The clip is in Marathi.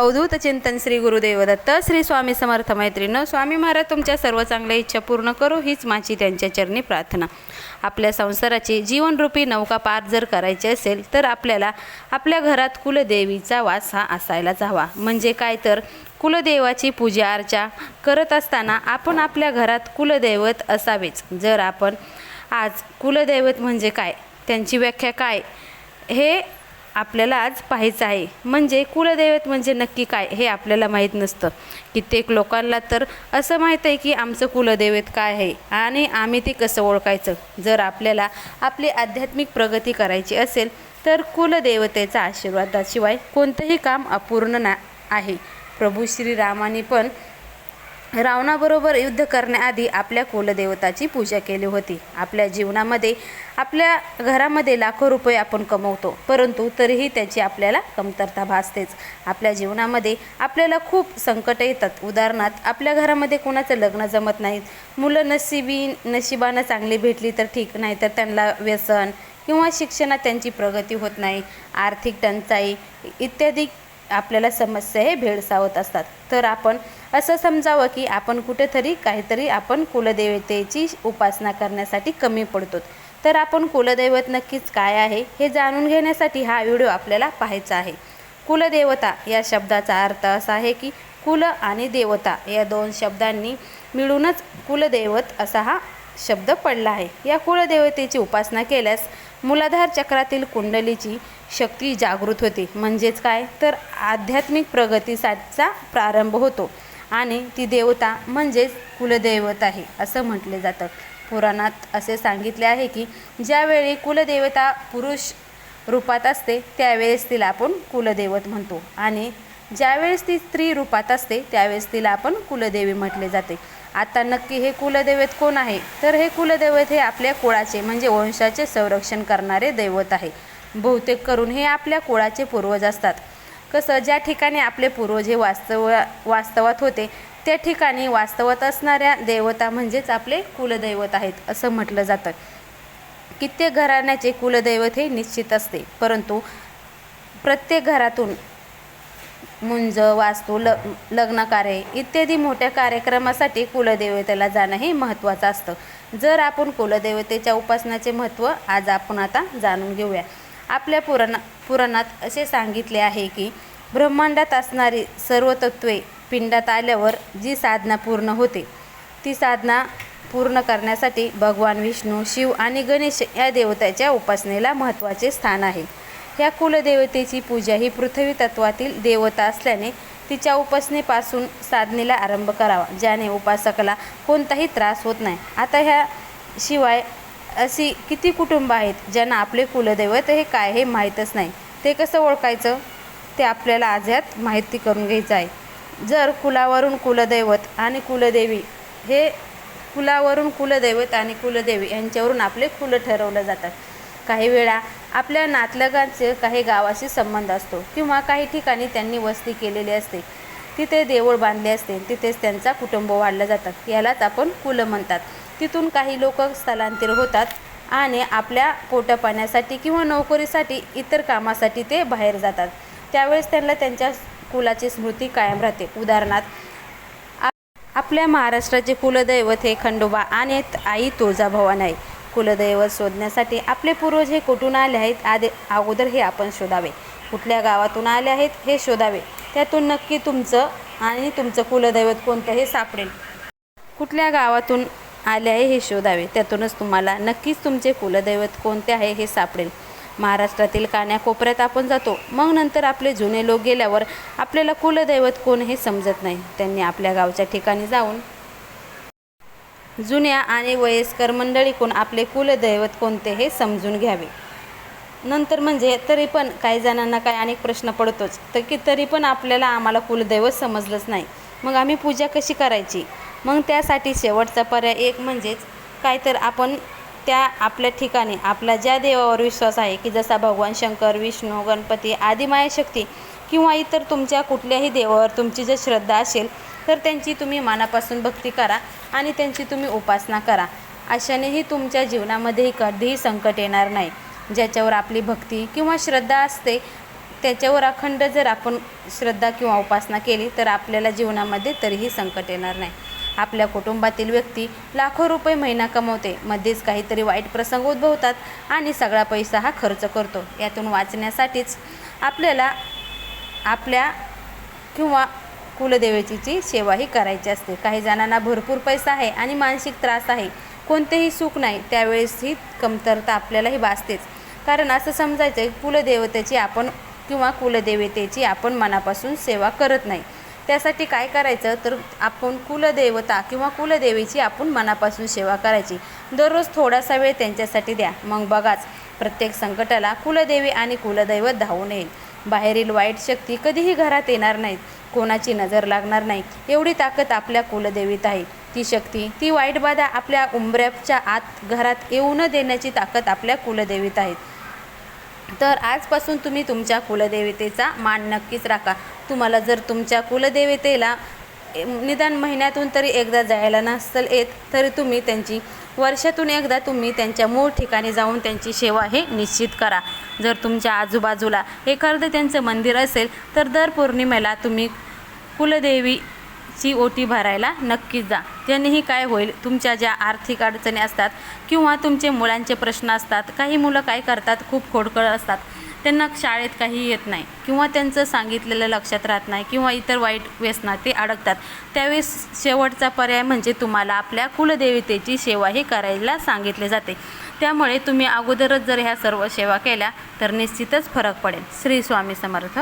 अवधूत चिंतन श्री गुरुदेवदत्त श्री स्वामी समर्थ मैत्रीण स्वामी महाराज तुमच्या सर्व चांगल्या इच्छा पूर्ण करू हीच माझी त्यांच्या चरणी प्रार्थना. आपल्या संसाराची जीवनरूपी नौका पार जर करायची असेल तर आपल्याला आपल्या घरात कुलदेवीचा वास हा असायलाच हवा. म्हणजे काय तर कुलदेवाची पूजा अर्चा करत असताना आपण आपल्या घरात कुलदैवत असावेच. जर आपण आज कुलदैवत म्हणजे काय? त्यांची व्याख्या काय? हे आपल्याला आज पाहायचं आहे. म्हणजे कुलदैवत म्हणजे नक्की काय हे आपल्याला माहीत नसतं. कित्येक लोकांना तर असं माहीत आहे की आमचं कुलदैवत काय आहे आणि आम्ही ते कसं ओळखायचं? जर आपल्याला आपली आध्यात्मिक प्रगती करायची असेल तर कुलदेवतेचा आशीर्वादाशिवाय कोणतंही काम अपूर्ण ना आहे. प्रभू श्रीरामाने पण रावणाबरोबर युद्ध करण्याआधी आपल्या कुलदेवताची पूजा केली होती. आपल्या जीवनामध्ये आपल्या घरामध्ये लाखो रुपये आपण कमवतो परंतु तरीही त्याची आपल्याला कमतरता भासतेच. आपल्या जीवनामध्ये आपल्याला खूप संकट येतात. उदाहरणार्थ आपल्या घरामध्ये कोणाचं लग्न जमत नाहीत. मुलं नशिबी नशिबानं चांगली भेटली तर ठीक नाही तर त्यांना व्यसन किंवा शिक्षणात त्यांची प्रगती होत नाही. आर्थिक टंचाई इत्यादी आपल्याला समस्या हे भेडसावत असतात. तर आपण असं समजावं की आपण कुठेतरी काहीतरी आपण कुलदेवतेची उपासना करण्यासाठी कमी पडतो. तर आपण कुलदैवत नक्कीच काय आहे हे जाणून घेण्यासाठी हा व्हिडिओ आपल्याला पाहायचा आहे. कुलदेवता या शब्दाचा अर्थ असा आहे की कुल आणि देवता या दोन शब्दांनी मिळूनच कुलदैवत असा हा शब्द पडला आहे. या कुलदेवतेची उपासना केल्यास मूलाधार चक्रातील कुंडलीची शक्ती जागृत होते. म्हणजेच काय? तर आध्यात्मिक प्रगतीसाठीचा प्रारंभ होतो. आणि ती देवता म्हणजेच कुलदैवत आहे असं म्हटले जातं. पुराणात असे सांगितले आहे की ज्यावेळी कुलदेवता पुरुष रूपात असते त्यावेळेस तिला आपण कुलदैवत म्हणतो. आणि ज्यावेळेस ती स्त्री रूपात असते त्यावेळेस तिला आपण कुलदेवी म्हटले जाते. आता नक्की हे कुलदैवत कोण आहे? तर हे कुलदैवत हे आपल्या कुळाचे म्हणजे वंशाचे संरक्षण करणारे दैवत आहे. बहुतेक करून हे आपल्या कुळाचे पूर्वज असतात. कसं ज्या ठिकाणी आपले पूर्वज हे वास्तव वास्तवात होते त्या ठिकाणी वास्तवात असणाऱ्या देवता म्हणजेच आपले कुलदैवत आहेत असं म्हटलं जातं. कित्येक घराण्याचे कुलदैवत हे निश्चित असते परंतु प्रत्येक घरातून मुंज वास्तू ल लग्न कार्य इत्यादी मोठ्या कार्यक्रमासाठी कुलदेवतेला जाणं हे महत्त्वाचं असतं. जर आपण कुलदेवतेच्या उपासनाचे महत्त्व आज आपण आता जाणून घेऊया. आपल्या पुराणा पुराणात असे सांगितले आहे की ब्रह्मांडात असणारी सर्व तत्त्वे पिंडात आल्यावर जी साधना पूर्ण होते ती साधना पूर्ण करण्यासाठी भगवान विष्णू शिव आणि गणेश या देवताच्या उपासनेला महत्त्वाचे स्थान आहे. या कुलदेवतेची पूजा ही पृथ्वी तत्वातील देवता असल्याने तिच्या उपासनेपासून साधनेला आरंभ करावा ज्याने उपासकाला कोणताही त्रास होत नाही. आता ह्या शिवाय अशी किती कुटुंब आहेत ज्यांना आपले कुलदैवत हे काय हे माहीतच नाही. ते कसं ओळखायचं? ते आपल्याला आज यात माहिती करून घ्यायचं आहे. जर कुलावरून कुलदैवत आणि कुलदेवी हे कुलावरून कुलदैवत आणि कुलदेवी यांच्यावरून आपले कुल ठरवलं जातात. काही वेळा आपल्या नातलगांचे काही गावाशी संबंध असतो किंवा काही ठिकाणी त्यांनी वस्ती केलेली असते. तिथे देऊळ बांधले असते. तिथेच त्यांचा कुटुंब वाढलं जातात यालाच आपण कुलं म्हणतात. तिथून काही लोक स्थलांतर होतात आणि आपल्या पोटापाण्यासाठी किंवा नोकरीसाठी इतर कामासाठी ते बाहेर जातात. त्यावेळेस त्यांना त्यांच्या कुलाची स्मृती कायम राहते. उदाहरणार्थ आप- आपल्या महाराष्ट्राचे कुलदैवत हे खंडोबा आणि आई तुळजाभवान आहे. कुलदैवत शोधण्यासाठी आपले पूर्वज हे कुठून आले आहेत? आधी अगोदर हे आपण शोधावे. कुठल्या गावातून आले आहेत हे शोधावे. त्यातून नक्की तुमचं आणि तुमचं कुलदैवत कोणतं हे सापडेल. कुठल्या गावातून आले आहे हे शोधावे. त्यातूनच तुम्हाला नक्कीच तुमचे कुलदैवत कोणते आहे हे सापडेल. महाराष्ट्रातील कान्याकोपऱ्यात आपण जातो. मग नंतर आपले जुने लोक गेल्यावर आपल्याला कुलदैवत कोण हे समजत नाही. त्यांनी आपल्या गावच्या ठिकाणी जाऊन जुन्या आणि वयस्कर मंडळीकडून आपले कुलदैवत कोणते हे समजून घ्यावे. नंतर म्हणजे तरी पण काही जणांना काही अनेक प्रश्न पडतोच तर की तरी पण आपल्याला आम्हाला कुलदैवत समजलंच नाही. मग आम्ही पूजा कशी करायची? मग त्यासाठी शेवटचा पर्याय एक म्हणजेच काय तर आपण त्या आपल्या ठिकाणी आपला ज्या देवावर विश्वास आहे की जसा भगवान शंकर विष्णू गणपती आदी मायाशक्ती किंवा इतर तुमच्या कुठल्याही देवावर तुमची जर श्रद्धा असेल तर त्यांची तुम्ही मनापासून भक्ती करा आणि त्यांची तुम्ही उपासना करा. अशानेही तुमच्या जीवनामध्येही कधीही संकट येणार नाही. ज्याच्यावर आपली भक्ती किंवा श्रद्धा असते त्याच्यावर अखंड जर आपण श्रद्धा किंवा उपासना केली तर आपल्याला जीवनामध्ये तरीही संकट येणार नाही. आपल्या कुटुंबातील व्यक्ती लाखो रुपये महिना कमवते मध्येच काहीतरी वाईट प्रसंग उद्भवतात आणि सगळा पैसा हा खर्च करतो. यातून वाचण्यासाठीच आपल्याला आपल्या किंवा कुलदेवतेची सेवाही करायची असते. काही जणांना भरपूर पैसा आहे आणि मानसिक त्रास आहे. कोणतेही सुख नाही त्यावेळेस ही कमतरता आपल्यालाही भासतेच. कारण असं समजायचं आहे कुलदेवतेची आपण किंवा कुलदेवतेची आपण मनापासून सेवा करत नाही. त्यासाठी काय करायचं? तर आपण कुलदेवता किंवा कुलदेवीची आपण मनापासून सेवा करायची. दररोज थोडासा वेळ त्यांच्यासाठी द्या. मग बघाच प्रत्येक संकटाला कुलदेवी आणि कुलदैवत धावून येईल. बाहेरील वाईट शक्ती कधीही घरात येणार नाहीत. कोणाची नजर लागणार नाही. एवढी ताकद आपल्या कुलदेवीत आहे. ती शक्ती ती वाईट बाधा आपल्या उंबऱ्याच्या आत घरात येऊ न देण्याची ताकद आपल्या कुलदेवीत आहे. तर आजपासून तुम्ही तुमच्या कुलदेवतेचा मान नक्कीच राखा. तुम्हाला जर तुमच्या कुलदेवतेला निदान महिन्यातून तरी एकदा जायला नसेल येत तरी तुम्ही त्यांची वर्षातून एकदा तुम्ही त्यांच्या मूळ ठिकाणी जाऊन त्यांची सेवा हे निश्चित करा. जर तुमच्या आजूबाजूला एखादं त्यांचं मंदिर असेल तर दर पौर्णिमेला तुम्ही कुलदेवीची ओटी भरायला नक्कीच जा. त्यानेही काय होईल तुमच्या ज्या आर्थिक अडचणी असतात किंवा तुमचे मुलांचे प्रश्न असतात काही मुलं काय करतात खूप खोडकळ असतात. त्यांना शाळेत काही येत नाही किंवा त्यांचं सांगितलेलं लक्षात राहत नाही किंवा इतर वाईट व्यसनात ते अडकतात. त्यावेळेस शेवटचा पर्याय म्हणजे तुम्हाला आपल्या कुलदेवतेची सेवाही करायला सांगितले जाते. त्यामुळे तुम्ही अगोदरच जर ह्या सर्व सेवा केल्या तर निश्चितच फरक पडेल. श्री स्वामी समर्थ.